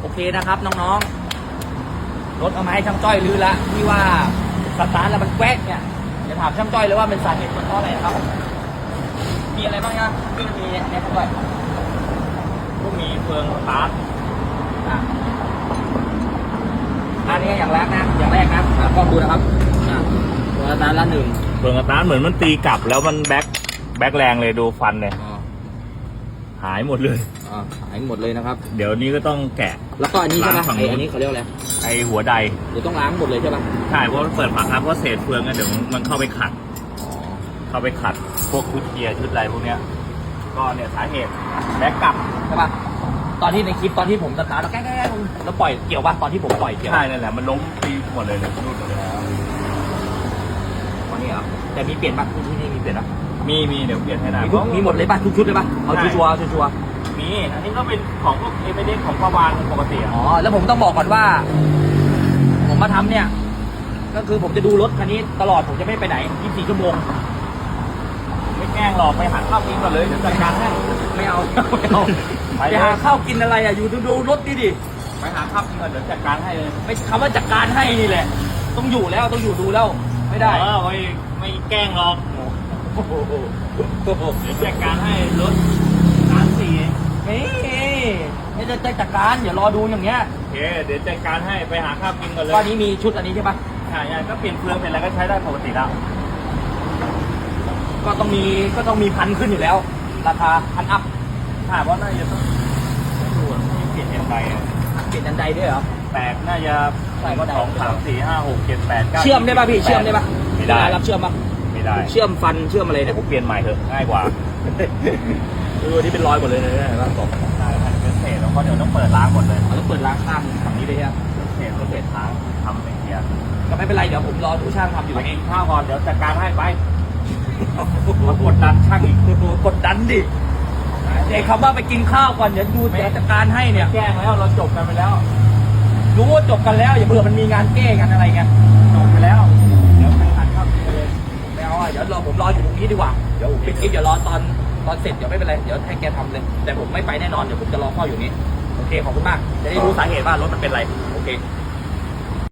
โอเคนะครับน้องๆ รถเอามาให้ช่างจ้อยรื้อละที่ว่าสตาร์ทแล้วมันแกว้กเนี่ยจะถามช่างจ้อยเลยว่าเป็นสาเหตุมันเพราะอะไรครับ มีอะไรบ้างนะที่มีเนี้ยช่างจ้อยก็มีเฟืองสตาร์ทอะอันนี้อย่างแรกนะอย่างแรกนะอะกล้องดูนะครับอะตัวสตาร์ทละหนึ่งเฟืองสตาร์ทเหมือนมันตีกลับแล้วมันแบ็คแบ็คแรงเลยดูฟันเลยอ่า หายหมดเลย อ่าหายหมดเลยนะครับ เดี๋ยวนี้ก็ต้องแกะ แล้วก็อันนี้ใช่ไหมล้างฝั่งไอ้นู้น อันนี้เขาเรียกว่าอะไรไอหัวใดเดี๋ยวต้องล้างหมดเลยใช่ปะใช่เพราะเปิดฝาครับเพราะเศษเฟืองกันเดี๋ยวมันเข้าไปขัด เข้าไปขัดพวกชุดเกียร์ชุดอะไรพวกเนี้ย ก็เนี่ยสาเหตุแบ็คกลับใช่ปะตอนที่ในคลิปตอนที่ผมสตาร์ทแล้วแก้ๆๆแล้วปล่อยเกี่ยวปะตอนที่ผมปล่อยเกี่ยวใช่นั่นแหละมันล้มตีหมดเลยเลยรูดหมดเลย ตอนนี้เหรอแต่มีเปลี่ยนปะที่นี่มีเปลี่ยนปะ มีมีเดี๋ยวเปลี่ยนให้ได้มีทุกมีหมดเลยปะทุกชุดเลยปะเอาใช่ชัวร์ๆชัวร์มีอันนี้ก็เป็นของพวกเอเมเดของประวานปกติๆอะอ๋อแล้วผมต้องบอกก่อนว่า ผมมาทำเนี่ย ก็คือผมจะดูรถคันนี้ตลอดผมจะไม่ไปไหน 24 ชั่วโมง ไม่แกล้งหรอกไปหาข้าวกินก่อนเลยเดี๋ยวจัดการให้ไม่เอาไม่เอาไปไปเลยหาข้าวกินอะไรอะอยู่ดูดูรถดิดิไปหาข้าวกินก่อนเดี๋ยวจัดการให้เลยไม่คำว่าจัดการให้นี่แหละ ต้องอยู่แล้วต้องอยู่ดูแล้ว ไม่ได้ เออไม่ไม่แกล้งหรอกโอ้โหเดี๋ยวจัดการให้รถสามสี่นี่ไม่ได้จัดการอย่ารอดูอย่างเงี้ยโอเคเดี๋ยวจัดการให้ไปหาข้าวกินก่อนเลยก็อันนี้มีชุดอันนี้ใช่ปะใช่ใช่ก็เปลี่ยนเฟืองเป็นอะไรก็ใช้ได้ปกติแล้ว ก็ต้องมีก็ต้องมีพันขึ้นอยู่แล้ว ราคาพันอัพถ้าว่าน่าจะต้องต้องดูอะเปลี่ยนยังไงอะเปลี่ยนดันไดด้วยเหรอแตกน่าจะใช่ก็ได้สองสามสี่ห้าหกเจ็ดแปดเก้าเชื่อมได้ป่ะพี่สิบเชื่อมได้ป่ะไม่ได้เวลารับเชื่อมป่ะ ไม่ได้เชื่อมฟันเชื่อมอะไรเดี๋เนี่ยวยกูเปลี่ยนใหม่เถอะง่ายกว่าเออนี่เป็นรอยหมดเลยนะเห็นป่ะบอกใช่พันเป็นเศษแล้วก็เดี๋ยวต้องเปิดล้างหมดเลยเอาแล้วเปิดร้านข้างฝั่งนี้เลยฮะเศษรถเศษท้างทำเป็นเกียร์ก็ไม่เป็นไรเดี๋ยวผมรอดูช่างทำอยู่ไปตรงกินี้นข้าวก่อนเดี๋ยวจัดการให้ไปมากดดันช่างอีกกดดันดิเด็กคำว่าไปกินข้าวก่อนเดี๋ยวดูเดี๋ยวจัดการให้เนี่ยแจ้งแล้วเราจบกันไปแล้ว รู้ว่าจบกันแล้วอย่าเผื่อมันมีงานแก้กันอะไรเงี้ย ปิดคลิปเดี๋ยวรอตอนตอนเสร็จเดี๋ยวไม่เป็นไรเดี๋ยวให้แกทำเลย แต่ผมไม่ไปแน่นอนเดี๋ยวผมจะรอเข้าอยู่นี้โอเคขอบคุณมากจะได้รู้สาเหตุว่ารถมันเป็นอะไรโอเค